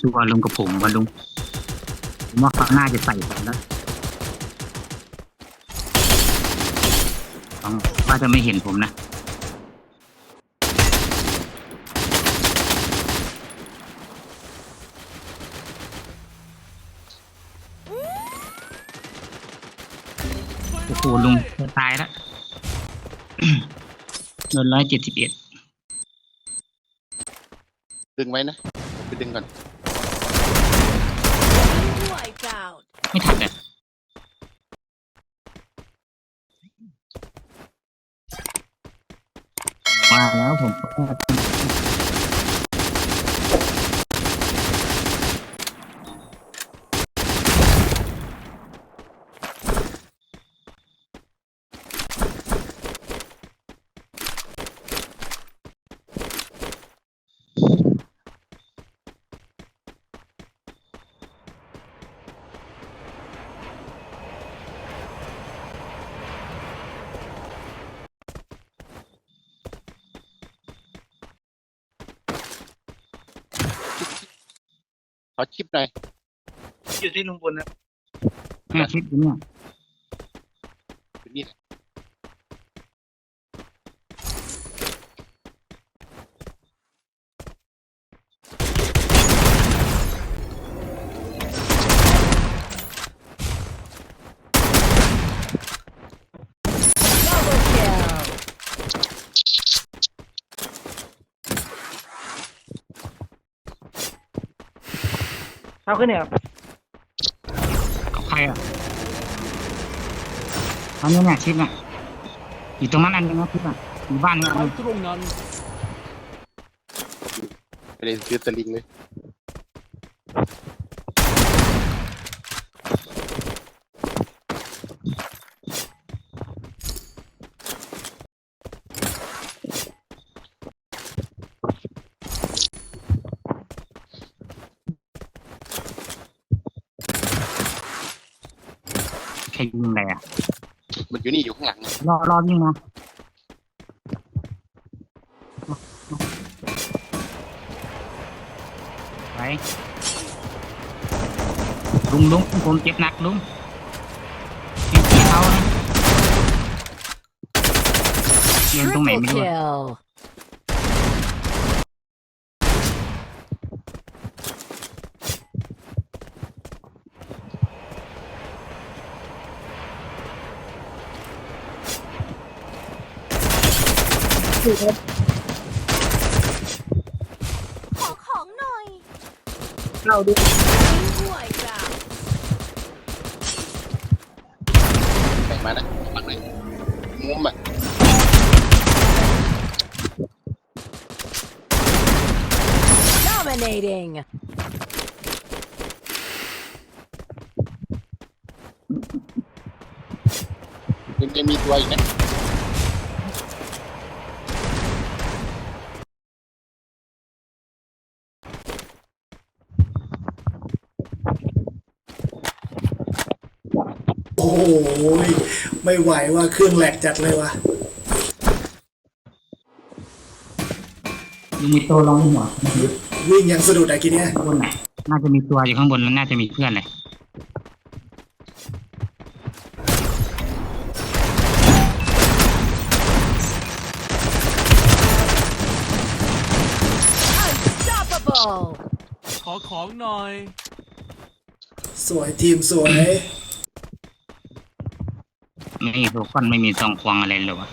ผมชัวร์ลุงกับผมว่าลุงผมว่าข้างหน้าจะใส่ผมแล้วหวังว่าจะไม่เห็นผมนะโอ้โหลุงจะตายแล้วโดนร้อยเจ็ดสิบเอ็ดดึงไว้นะ ไปดึงก่อน Wiped out. ไม่ทันเลยว่าแล้วผม อชิปหน่อยอยู่ที่ลุงพลนะแค่คลิปนี้เนี่ย อยู่นี่แหละ เอาขึ้นเนี่ยครับเอาใครอะอันนี้เนี่ยคลิปเนี่ยอยู่ตรงนั้นอันนึงนะคลิปอะอยู่บ้านเนี่ยอันนึง ตรงนั้นไม่ได้ซื้อสลิงเลย รยิงอะไรอะมันอยู่นี่อยู่ข้างหลังนะรอรอยิงนะไปลุงลุงผมเจ็บหนักลุงยิงที่เขานะยืนตรงไหน Triple ไม่รู้ ขอของหน่อยเราดู Wiped out. แบ่งมานะปักเลยมุมอะ Dominating. ยังยังมีตัวอีกนะ โอ้ โหไม่ไหวว่าเครื่องแหลกจัดเลยว่ะลุงมีตัวรองหัววิ่งยังสะดุดอะกีเนี้ยข้างบนไหนน่าจะมีตัวอยู่ข้างบนแล้วน่าจะมีเพื่อนเลย Unstoppable. ขอของหน่อย สวยทีมสวย ไม่มีตัวก้อนไม่มีซองควงอะไรเลยวะ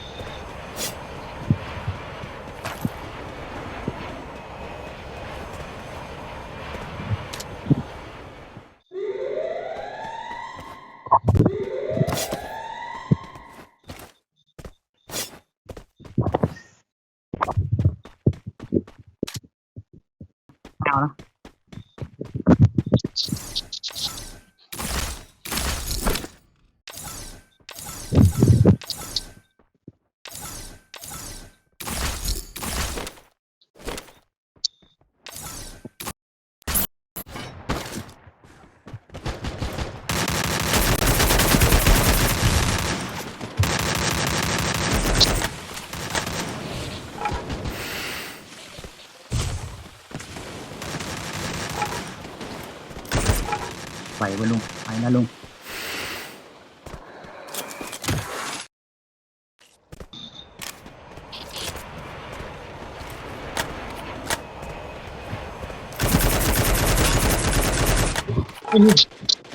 วะลุงไปนะลุง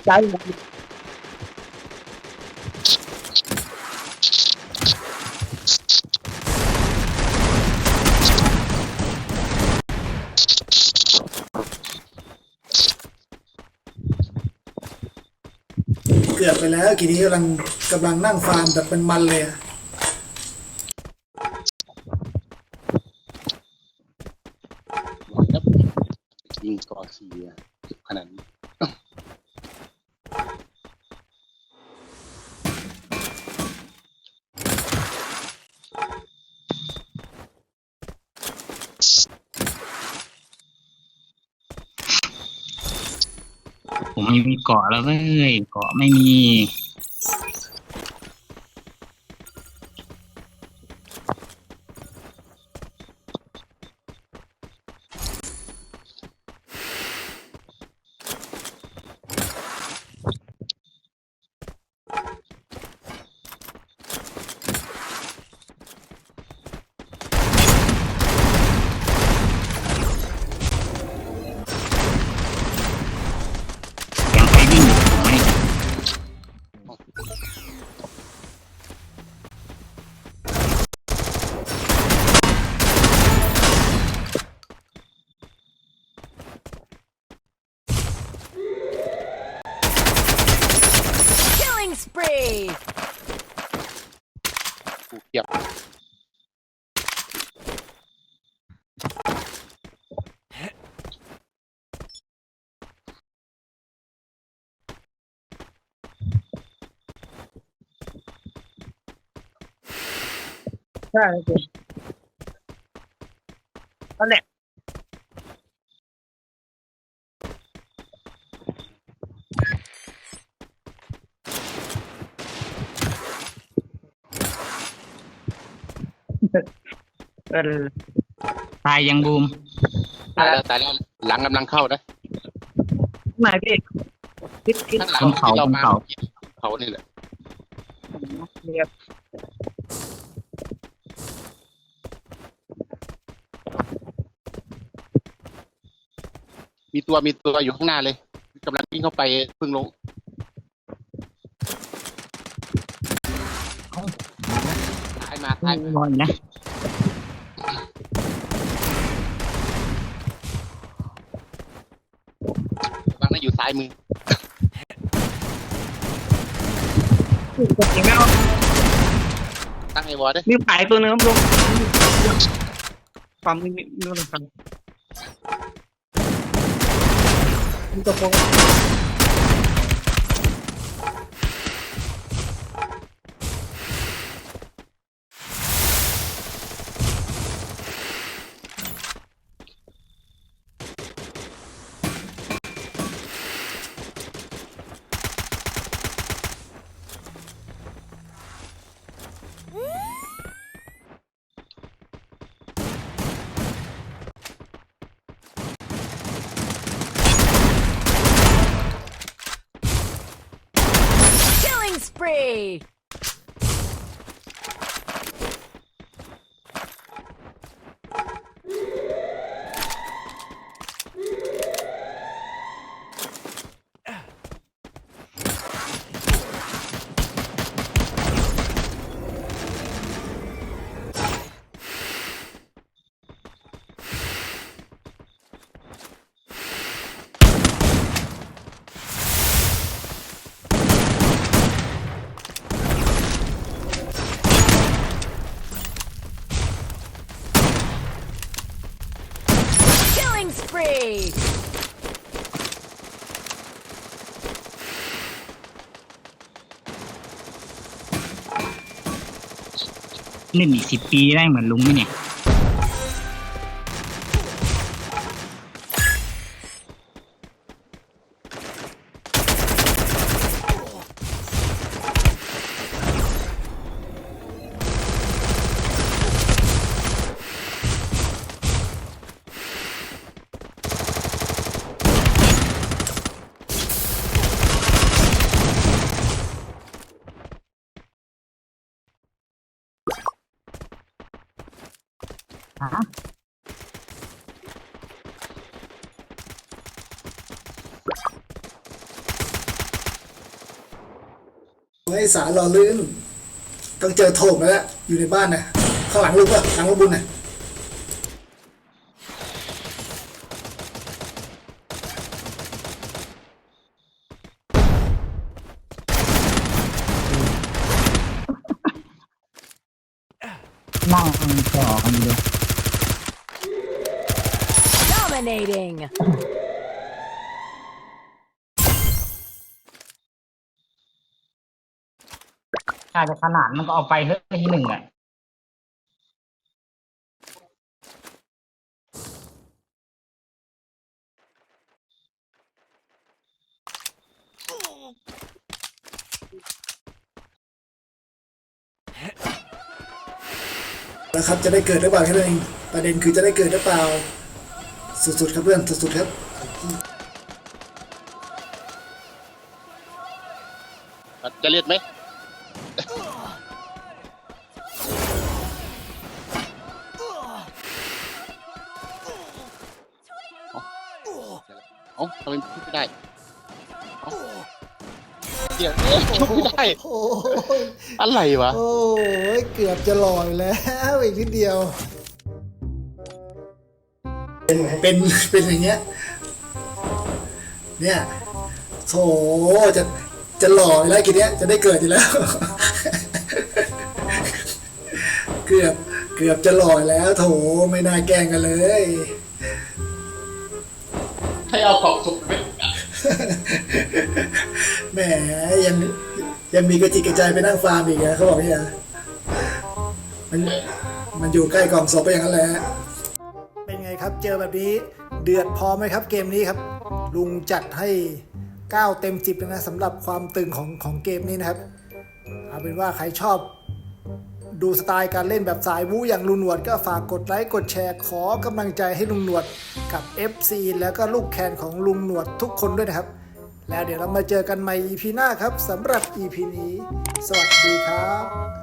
ใจ กือบไปแล้วกีนี้กำลังกำลังนั่งฟาร์มแบบเป็นมันเลยอะยิงกอเสียขนาดนี้ ผมไม่มีเกาะแล้วเว้ยเกาะไม่มี ยังใครวิ่งอยู่ผมไม่ Killing spree! กูเกียบ ใช่จริงนั่นแหละเออตายยังบูมตายแล้วตายแล้วหลังกำลังเข้านะไหนพี่คิดคิดข้างหลังบนเขาที่เราบนมาเขาเขานี่แหละเนี่ย มีตัวมีตัวอยู่ข้างหน้าเลยกำลังวิ่งเข้าไปเพิ่งลงท้ายมาท้ายมารออยู่นะบางนั่นอยู่ซ้ายมือกดจริงแล้วตั้งไอ้วอร์ดด้วยมีขายตัวนึงครับลุงความมีมีมีอะไรครับมี ตัวโกง Killing spree! เล่นอีกสิบปีได้เหมือนลุงไหมเนี่ย ให้สารรอลื่นต้องเจอโถมแล้ว อยู่ในบ้านนะข้างหลังลูกป่ะหลังลูกบุญนะนั่งจอกันอยู่ Dominating. ถ้าจะขนาดมันก็เอาไปเฮ้ยทีหนึ่งอะแล้วครับจะได้เกิดหรือเปล่าแค่นั้นเองประเด็นคือจะได้เกิดหรือเปล่า สุดๆครับเพื่อนสุดๆครับจะเลียดไหม อ้าทำไมพูดไม่ได้เอ้าเดี๋ยวเอ๊ะชุบไม่ได้ โอ้ยอะไรวะ โอ้ยเกือบจะลอยแล้วอีกนิดเดียวเป็นเป็นอย่างเงี้ย เนี่ยโถจะจะหล่ออยู่แล้วกินเนี้ยจะได้เกิดอยู่แล้ว เกือบเกือบจะหล่ออยู่แล้ว โถไม่น่าแกล้งกันเลยให้ เอาของสุกไปแหมยังยังมีกระจิกกระใจไปนั่งฟาร์มอีกนะเขาบอกนี่ยมันมันอยู่ใกล้กล่องศพไปอย่างนั้นแหละเป็นไงครับเจอแบบนี้เดือดพอไหมครับ เกมนี้ครับ ลุงจัดให้ 9 เต็ม 10เลยนะสำหรับความตึงของของเกมนี้นะครับ เอาเป็นว่าใครชอบ ดูสไตล์การเล่นแบบสายบู๊อย่างลุงหนวดก็ฝากกดไลค์กดแชร์ขอกำลังใจให้ลุงหนวดกับ FC แล้วก็ลูกแคนของลุงหนวดทุกคนด้วยนะครับ แล้วเดี๋ยวเรามาเจอกันใหม่ EP หน้าครับสำหรับ EP นี้ สวัสดีครับ